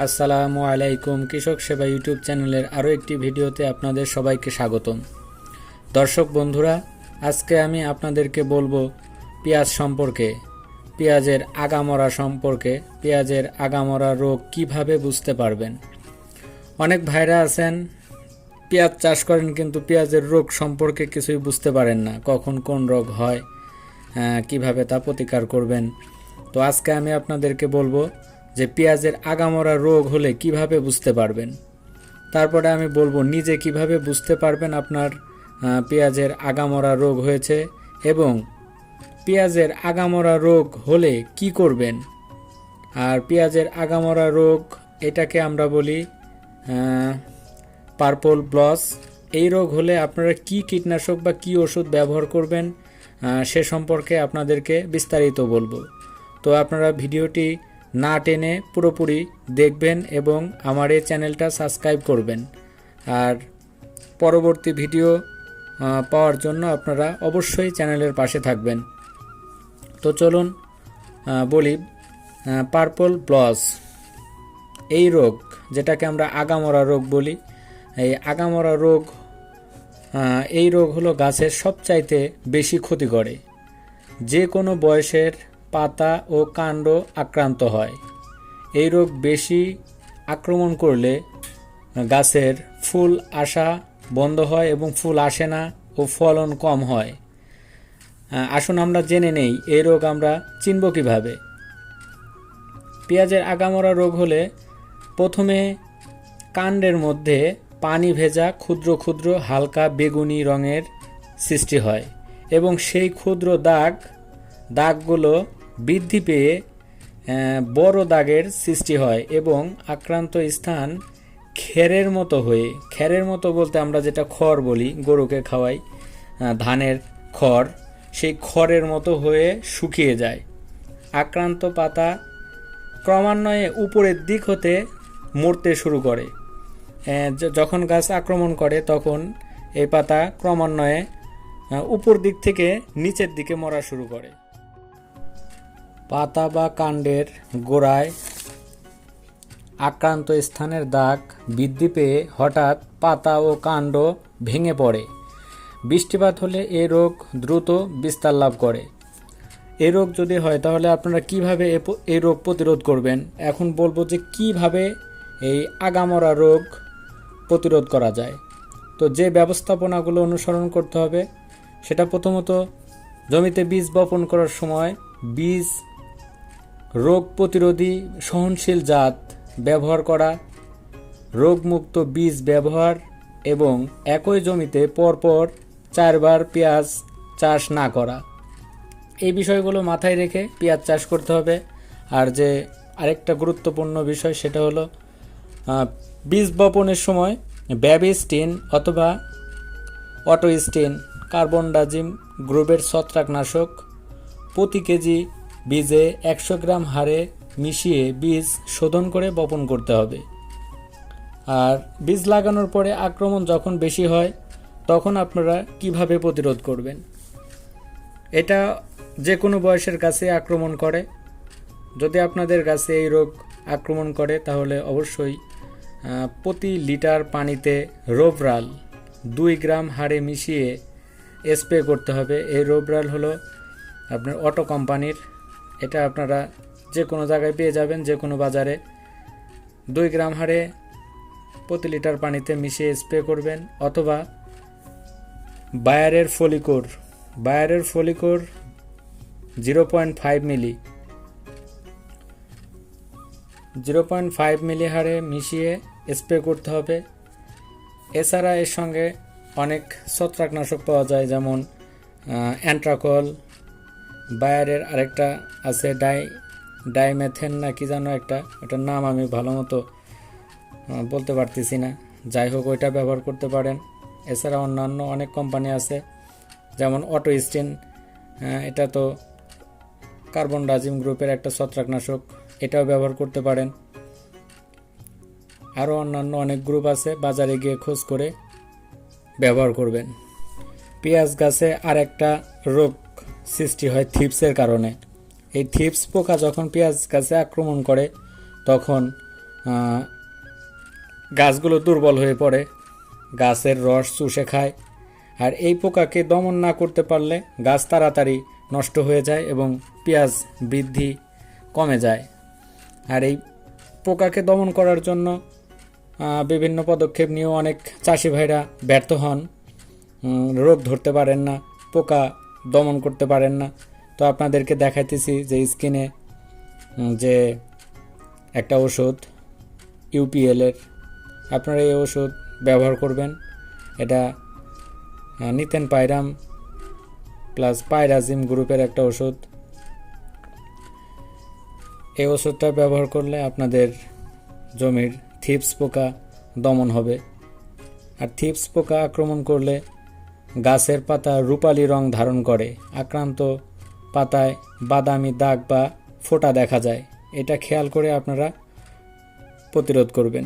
আসসালামু আলাইকুম, কৃষক সেবা ইউটিউব চ্যানেলের আরও একটি ভিডিওতে আপনাদের সবাইকে স্বাগতম। দর্শক বন্ধুরা, আজকে আমি আপনাদেরকে বলব পেঁয়াজ সম্পর্কে, পেঁয়াজের আগামরা সম্পর্কে, পেঁয়াজের আগামরা রোগ কীভাবে বুঝতে পারবেন। অনেক ভাইরা আছেন, পেঁয়াজ চাষ করেন কিন্তু পেঁয়াজের রোগ সম্পর্কে কিছুই বুঝতে পারেন না, কখন কোন রোগ হয় কীভাবে তা প্রতিকার করবেন। তো আজকে আমি আপনাদেরকে বলব যে পেঁয়াজের আগামরা রোগ হলে কীভাবে বুঝতে পারবেন? তারপরে আমি বলব নিজে কীভাবে বুঝতে পারবেন আপনার পেঁয়াজের আগামরা রোগ হয়েছে এবং পেঁয়াজের আগামরা রোগ হলে কি করবেন? আর পেঁয়াজের আগামরা রোগ, এটাকে আমরা বলি পার্পল ব্লস। এই রোগ হলে আপনারা কি কীটনাশক বা কি ওষুধ ব্যবহার করবেন সে সম্পর্কে আপনাদেরকে বিস্তারিত বলব। তো আপনারা ভিডিওটি না টেনে পুরোপুরি দেখবেন এবং আমার এই চ্যানেলটা সাবস্ক্রাইব করবেন। আর পরবর্তী ভিডিও পাওয়ার জন্য আপনারা অবশ্যই চ্যানেলের পাশে থাকবেন। তো চলুন বলি পার্পল ব্লস এই রোগ, যেটাকে আমরা আগামরা রোগ বলি, এই আগামরা রোগ এই রোগ হলো গাছের সবচাইতে বেশি ক্ষতি করে। যে কোনো বয়সের পাতা ও কাণ্ড আক্রান্ত হয়। এই রোগ বেশি আক্রমণ করলে গাছের ফুল আসা বন্ধ হয় এবং ফুল আসে না ও ফলন কম হয়। আসুন আমরা জেনে নেই এই রোগ আমরা চিনব কীভাবে। পেঁয়াজের আগামরা রোগ হলে প্রথমে কাণ্ডের মধ্যে পানি ভেজা ক্ষুদ্র ক্ষুদ্র হালকা বেগুনি রঙের সৃষ্টি হয় এবং সেই ক্ষুদ্র দাগ, দাগগুলো বৃদ্ধি পেয়ে বড় দাগের সৃষ্টি হয় এবং আক্রান্ত স্থান খেরের মতো হয়ে, খেরের মতো বলতে আমরা যেটা খড় বলি, গরুকে খাওয়াই ধানের খড়, সেই খড়ের মতো হয়ে শুকিয়ে যায়। আক্রান্ত পাতা ক্রমান্বয়ে উপরের দিক হতে মরতে শুরু করে। যখন গাছ আক্রমণ করে, তখন এই পাতা ক্রমান্বয়ে উপর দিক থেকে নিচের দিকে মরা শুরু করে। পাতা বা কাণ্ডের গোড়ায় আক্রান্ত স্থানের দাগ বৃদ্ধি পেয়ে হঠাৎ পাতা ও কাণ্ড ভেঙে পড়ে। বৃষ্টিপাত হলে এ রোগ দ্রুত বিস্তার লাভ করে। এই রোগ যদি হয়, তাহলে আপনারা কীভাবে এ রোগ প্রতিরোধ করবেন? এখন বলব যে কীভাবে এই আগামরা রোগ প্রতিরোধ করা যায়। তো যে ব্যবস্থাপনাগুলো অনুসরণ করতে হবে, সেটা প্রথমত জমিতে বীজ বপন করার সময় বীজ রোগ প্রতিরোধী সহনশীল জাত ব্যবহার করা, রোগমুক্ত বীজ ব্যবহার এবং একই জমিতে পরপর চারবার পেঁয়াজ চাষ না করা। এই বিষয়গুলো মাথায় রেখে পেঁয়াজ চাষ করতে হবে। আর যে আরেকটা গুরুত্বপূর্ণ বিষয় সেটা হলো বীজ বপনের সময় ব্যাবিস্টিন অথবা অটোস্টিন কার্বন ডাজিম গ্রুপের ছত্রাকনাশক প্রতি কেজি বীজে একশো গ্রাম হারে মিশিয়ে বীজ শোধন করে বপন করতে হবে। আর বীজ লাগানোর পরে আক্রমণ যখন বেশি হয়, তখন আপনারা কীভাবে প্রতিরোধ করবেন? এটা যে কোনো বয়সের কাছে আক্রমণ করে। যদি আপনাদের কাছে এই রোগ আক্রমণ করে, তাহলে অবশ্যই প্রতি লিটার পানিতে রোবরাল দুই গ্রাম হারে মিশিয়ে স্প্রে করতে হবে। এই রোবরাল হলো আপনার অটো কোম্পানির এটা আপনারা যে কোনো জায়গায় পেয়ে যাবেন, যে কোনো বাজারে। দুই গ্রাম হারে প্রতি লিটার পানিতে মিশিয়ে স্প্রে করবেন, অথবা বায়ারের ফলিকোর বায়ারের Folicur zero point five ml, zero point five ml হারে মিশিয়ে স্প্রে করতে হবে। এছাড়া এর সঙ্গে অনেক ছত্রাকনাশক পাওয়া যায়, যেমন অ্যান্ট্রাকল বায়ারের আরেকটা আছে ডাই, ডাইমেথেন না কি যেন একটা, ওটার নাম আমি ভালো মতো বলতে পারতেছি না। যাই হোক, ওইটা ব্যবহার করতে পারেন। এছাড়া অন্যান্য অনেক কোম্পানি আছে, যেমন অটো স্টিন এটা তো কার্বন ডাজিম গ্রুপের একটা ছত্রাকনাশক, এটাও ব্যবহার করতে পারেন। আরও অন্যান্য অনেক গ্রুপ আছে, বাজারে গিয়ে খোঁজ করে ব্যবহার করবেন। পেঁয়াজ গাছে আর একটা রোগ সৃষ্টি হয় থিপসের কারণে। এই থিপস পোকা যখন পেঁয়াজ গাছে আক্রমণ করে, তখন গাছগুলো দুর্বল হয়ে পড়ে, গাছের রস চুষে খায়। আর এই পোকাকে দমন না করতে পারলে গাছ তাড়াতাড়ি নষ্ট হয়ে যায় এবং পেঁয়াজ বৃদ্ধি কমে যায়। আর এই পোকাকে দমন করার জন্য বিভিন্ন পদক্ষেপ নিয়েও অনেক চাষি ভাইরা ব্যর্থ হন। রোগ ধরতে পারেন না। পোকা দমন করতে পারেন না। তো আপনাদেরকে দেখাইতেছি যে স্কিনে যে একটা ওষুধ ইউপিএলের আপনারা এই ওষুধ ব্যবহার করবেন। এটা নিতেন পাইরাম প্লাস পাইরাজিম গ্রুপের একটা ওষুধ। এই ওষুধটা ব্যবহার করলে আপনাদের জমির থিপস পোকা দমন হবে। আর থিপস পোকা আক্রমণ করলে গাছের পাতা রূপালি রং ধারণ করে, আক্রান্ত পাতায় বাদামি দাগ বা ফোঁটা দেখা যায়। এটা খেয়াল করে আপনারা প্রতিরোধ করবেন।